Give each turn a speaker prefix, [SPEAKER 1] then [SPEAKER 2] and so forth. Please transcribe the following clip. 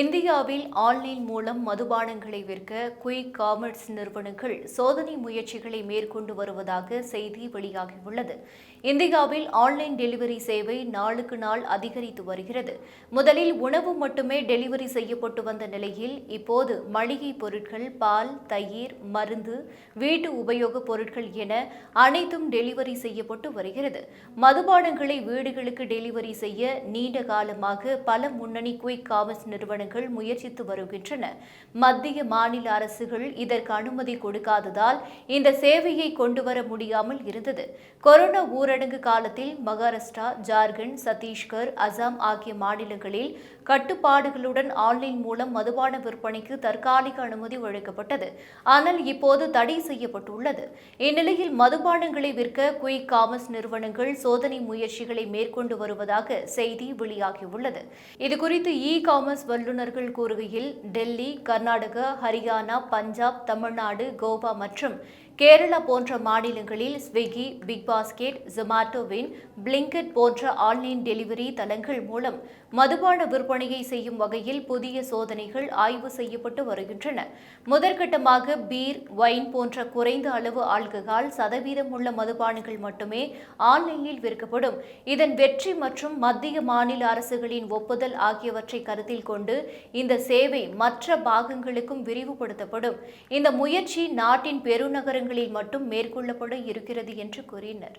[SPEAKER 1] இந்தியாவில் ஆன்லைன் மூலம் மதுபானங்களை விற்க குயிக் காமர்ஸ் நிறுவனங்கள் சோதனை முயற்சிகளை மேற்கொண்டு வருவதாக செய்தி வெளியாகியுள்ளது. இந்தியாவில் ஆன்லைன் டெலிவரி சேவை நாளுக்கு நாள் அதிகரித்து வருகிறது. முதலில் உணவு மட்டுமே டெலிவரி செய்யப்பட்டு வந்த நிலையில் இப்போது மளிகை பொருட்கள் பால் தயிர் மருந்து வீட்டு உபயோகப் பொருட்கள் என அனைத்தும் டெலிவரி செய்யப்பட்டு வருகிறது. மதுபானங்களை வீடுகளுக்கு டெலிவரி செய்ய நீண்ட காலமாக பல முன்னணி குயிக் காமர்ஸ் நிறுவனங்கள் நிறுவனங்கள் முயற்சித்து வருகின்றன. மத்திய மாநில அரசுகள் இதற்கு அனுமதி கொடுக்காததால் இந்த சேவையை கொண்டு வர முடியாமல் இருந்தது. கொரோனா ஊரடங்கு காலத்தில் மகாராஷ்டிரா ஜார்க்கண்ட் சத்தீஸ்கர் அசாம் ஆகிய மாநிலங்களில் கட்டுப்பாடுகளுடன் ஆன்லைன் மூலம் மதுபான விற்பனைக்கு தற்காலிக அனுமதி வழங்கப்பட்டது. ஆனால் இப்போது தடை செய்யப்பட்டுள்ளது. இந்நிலையில் மதுபானங்களை விற்க குயிக் காமர்ஸ் நிறுவனங்கள் சோதனை முயற்சிகளை மேற்கொண்டு வருவதாக செய்தி வெளியாகியுள்ளது. இதுகுறித்து இ காமர்ஸ் வல்லுநர் வல்லுநர்கள் கூறுகையில் டெல்லி கர்நாடகா ஹரியானா பஞ்சாப் தமிழ்நாடு கோவா மற்றும் கேரளா போன்ற மாநிலங்களில் ஸ்விக்கி பிக் பாஸ்கெட் ஜொமாட்டோவின் பிளிங்கட் போன்ற ஆன்லைன் டெலிவரி தளங்கள் மூலம் மதுபான விற்பனையை செய்யும் வகையில் புதிய சோதனைகள் ஆய்வு செய்யப்பட்டு வருகின்றன. முதற்கட்டமாக பீர் ஒயின் போன்ற குறைந்த அளவு ஆல்கஹால் சதவீதம் உள்ள மதுபானங்கள் மட்டுமே ஆன்லைனில் விற்கப்படும். இதன் வெற்றி மற்றும் மத்திய மாநில அரசுகளின் ஒப்புதல் ஆகியவற்றை கருத்தில் கொண்டு இந்த சேவை மற்ற பாகங்களுக்கும் விரிவுபடுத்தப்படும். இந்த முயற்சி நாட்டின் பெருநகரங்கள் மாவட்டங்களில் மட்டும் மேற்கொள்ளப்பட இருக்கிறது என்று கூறினர்.